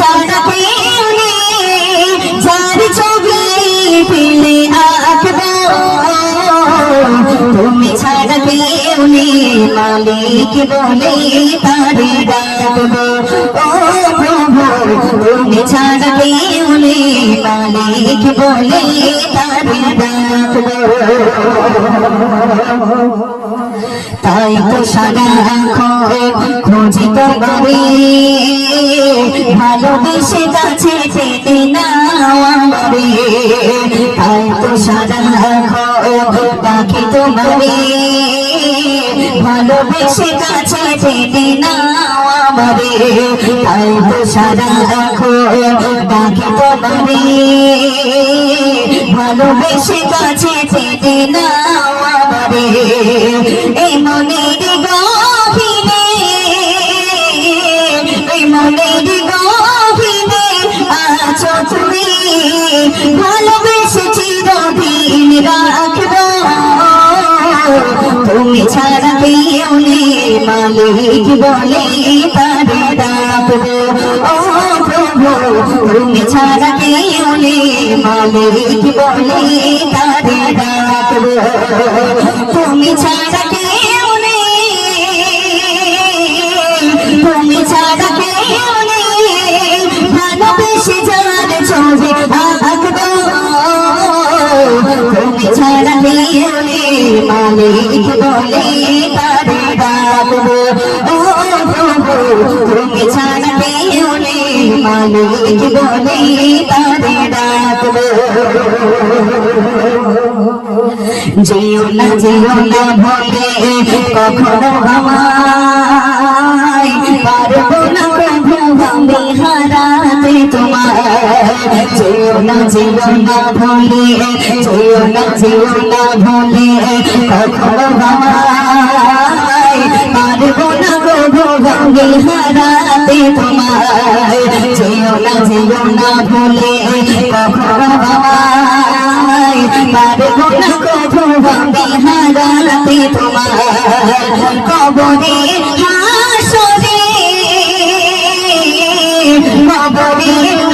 ছাড়া কেউ নেই যার ছবি ফেলে আঁকবো। তুমি ছাড়া কেউ নেই, মালিক বলে তারে ডাকবো। ও প্রভু, তুমি ছাড়া কেউ নেই, মালিক বলে তারে ডাকবো। তাই তো সারা খুঁজি তোমারে ভালোবেসে কাছে পেতে না আমারে তাই তো সারা ডাকি তোমারে ভালোবেসে কাছে পেতে না আমারে তাই তো সারা ডাকি তোমারে ভালোবেসে কাছে পেতে না মালিক বলে তারে ডাকবো ও প্রভু তুমি ছাড়া কেউ নেই মালিক বলে তারে ডাকবো তুমি ছাড়া কেউ নেই? তুমি ছাড়া কেউ নেই ভালোবেসে যার ছবি আঁকবো তুমি ছাড়া কেউ নেই? মালিক বলে তারে ডাকবো কেউ নেই মালিক বলে তারে ডাকবো যেও না যেও না ভোলে কখনো আমায় পারব না প্রভু আমি হারাতে তোমার যেও ভোলে যেও ভোলে কখনো আমি হারাতে তোমার যেও না ভোলে কখনো আমায় পারব না প্রভু আমি হারাতে তোমার কবরে কবরে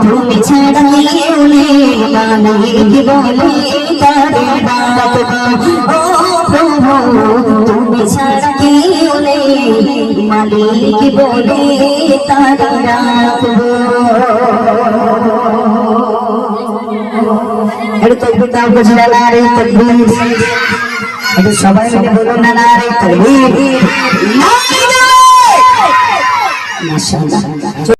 ও প্রভু তুমি ছাড়া কেউ নেই মালিক বলে তারে ও প্রভু তুমি ছাড়া কেউ নেই মালিক বলে তারে একটু তকবির দাও বুঝে না রে তকবির একটু সবাই মিলে বলুন না না রে তকবির মাশাআল্লাহ।